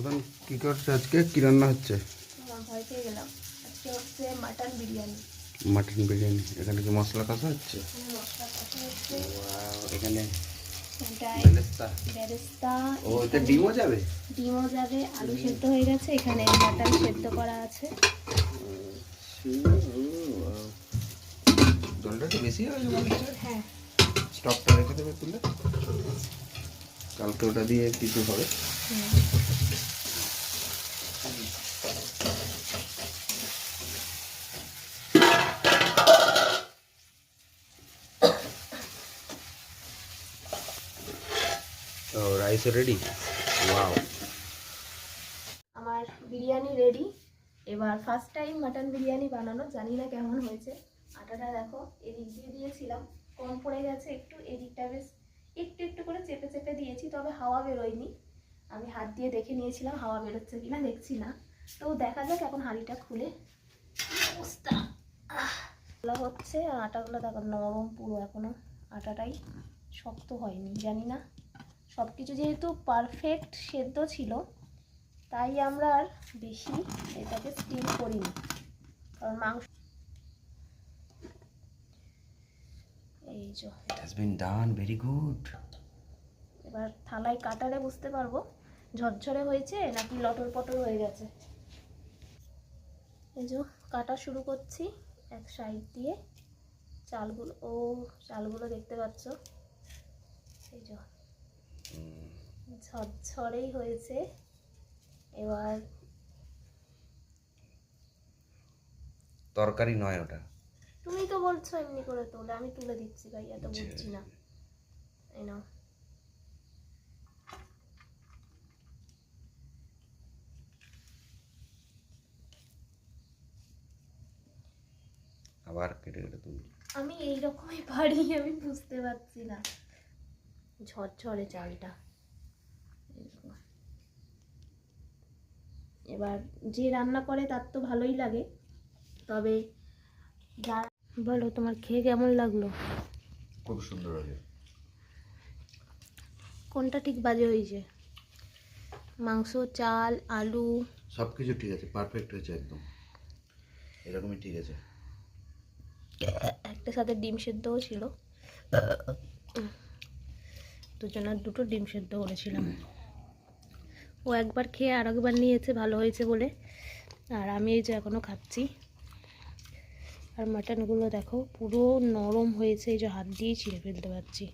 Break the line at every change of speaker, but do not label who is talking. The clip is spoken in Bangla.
প্রধান কি করছে আজকে? কি রান্না হচ্ছে?
গেলাম। আজকে মাটন বিরিয়ানি।
মাটন বিরিয়ানি। এখানে কি মশলা কষা হচ্ছে?
এখানে
ও এটা ডিমও যাবে?
ডিমও যাবে আলু সেদ্ধ হয়ে গেছে। এখানে মাটন সেদ্ধ করা আছে।
জলটা বেশি হয়ে
হ্যাঁ।
স্টকটা রেখে দেবে তুলে। কালকে ওটা দিয়ে কিছু হবে। রাইস রেডি ওয়াও
আমার বিরিয়ানি রেডি এবার ফার্স্ট টাইম মাটন বিরিয়ানি বানানো, জানি না কেমন হয়েছে। আটাটা দেখো, এদিক দিয়ে দিয়েছিলাম। কম পড়ে গেছে, একটু এদিকটা বেশ একটু একটু করে চেপে চেপে দিয়েছি, তবে হাওয়া বেরোয়নি। আমি হাত দিয়ে দেখে নিয়েছিলাম, হাওয়া বেরোচ্ছে কিনা দেখছি না। তো দেখা যাক এখন হাঁড়িটা খুলে। কি অবস্থা? হচ্ছে। আটাগুলো দেখো নরম পুরো এখনও। আটাটাই শক্ত হয়নি, জানি না। সব কিছু যেহেতু পারফেক্ট সেদ্ধ ছিল তাই আমরা আর বেশি এটাকে স্টিম করিনি। কারণ মাংস এই যে।
It has been done very good
এবার থালায় কাটালে বুঝতে পারব ঝরঝরে হয়েছে নাকি লটর পটর হয়ে গেছে। এই যে কাটা শুরু করছি এক সাইড দিয়ে। চালগুলো ও চালগুলো দেখতে পাচ্ছ? এই যে। ঝরঝরেই হয়েছে। এবার
তরকারি নয় ওটা।
তুমি তো বলছো এমনি করে তোলে আমি তুলে দিচ্ছি ভাই এত বুঝছি না। এই নাও।
আবার কেটে কেটে তুলি
আমি এইরকমই পারি আমি বুঝতে পারছি না। ঝরঝরে চালটা। এবার যে রান্না করে তার তো ভালোই লাগে। তবে যা বলো তোমার খেয়ে কেমন লাগল?
খুব সুন্দর হবে
কোনটা ঠিক বাজে হয়েছে? মাংস চাল আলু?
সব কিছু ঠিক আছে পারফেক্ট হয়েছে একদম। এরকমই ঠিক আছে।
একটা সাথে ডিম সেদ্ধও ছিল। দুজনের দুটো ডিম সেদ্ধ করেছিলাম। ও একবার খেয়ে আর একবার নিয়েছে, ভালো হয়েছে বলে। আর আমি এই যে এখনও খাচ্ছি। আর মাটনগুলো দেখো পুরো নরম হয়েছে, এই যে হাত দিয়ে ছিঁড়ে ফেলতে পারছি।